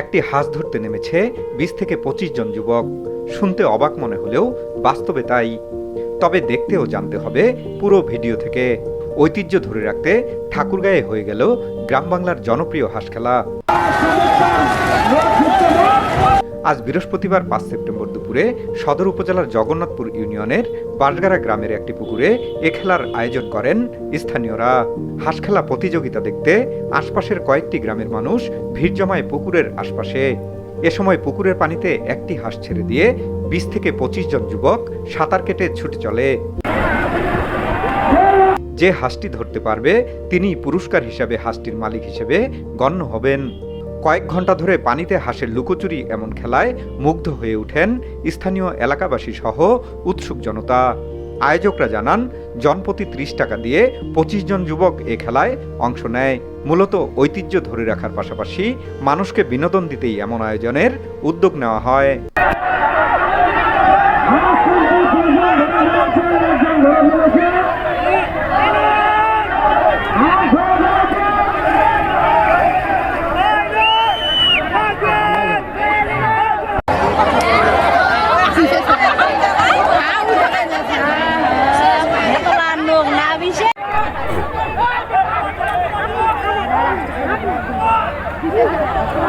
একটি হাঁস ধরতে নেমেছে বিশ থেকে পঁচিশ জন যুবক। শুনতে অবাক মনে হলেও বাস্তবে তাই। তবে দেখতেও জানতে হবে পুরো ভিডিও থেকে। ঐতিহ্য ধরে রাখতে ঠাকুরগাঁয়ে হয়ে গেল গ্রাম বাংলার জনপ্রিয় হাঁস খেলা। আজ বৃহস্পতিবার পাঁচ সেপ্টেম্বর দুপুরে সদর উপজেলার জগন্নাথপুর ইউনিয়নের বাঁশগাড়া গ্রামের একটি পুকুরে এ খেলার আয়োজন করেন স্থানীয়রা। হাঁস খেলা প্রতিযোগিতা দেখতে আশপাশের কয়েকটি গ্রামের মানুষ ভিড় জমায় পুকুরের আশপাশে। এ সময় পুকুরের পানিতে একটি হাঁস ছেড়ে দিয়ে বিশ থেকে পঁচিশ জন যুবক সাঁতার কেটে ছুটে চলে। যে হাঁসটি ধরতে পারবে তিনি পুরস্কার হিসাবে হাঁসটির মালিক হিসেবে গণ্য হবেন। কয়েক ঘণ্টা ধরে পানিতে হাঁসের লুকোচুরি এমন খেলায় মুগ্ধ হয়ে ওঠেন স্থানীয় এলাকাবাসী সহ উৎসুক জনতা। আয়োজকরা জানান জনপ্রতি ত্রিশ টাকা দিয়ে পঁচিশ জন যুবক এ খেলায় অংশ নেয়। মূলত ঐতিহ্য ধরে রাখার পাশাপাশি মানুষকে বিনোদন দিতেই এমন আয়োজনের উদ্যোগ নেওয়া হয়। Gracias.